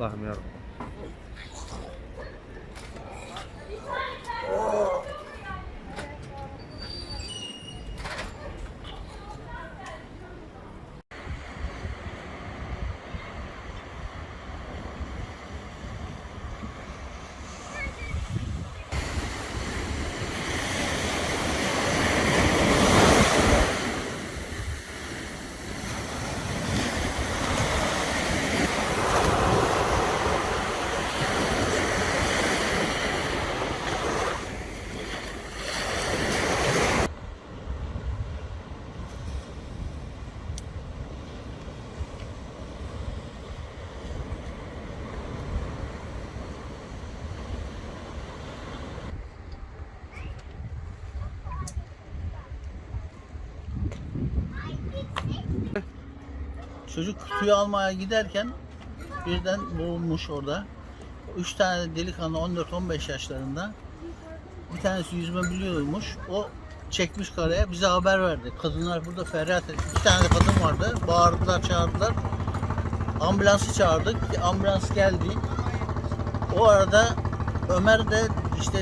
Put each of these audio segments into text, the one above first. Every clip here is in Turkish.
Allah'ım yarabbim. Çocuk suyu almaya giderken birden boğulmuş orada. Üç tane delikanlı 14-15 yaşlarında. Bir tanesi yüzme biliyormuş. O çekmiş karaya bize haber verdi. Kadınlar burada feryat etti. İki tane kadın vardı. Bağırdılar, çağırdılar. Ambulansı çağırdık. Ambulans geldi. O arada Ömer de işte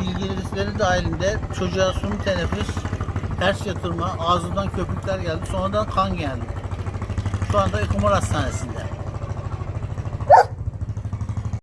bilgileri dahilinde çocuğa suni teneffüs, ters yatırma, ağzından köpükler geldi. Sonradan kan geldi. 不安だけ小諸さんですんで。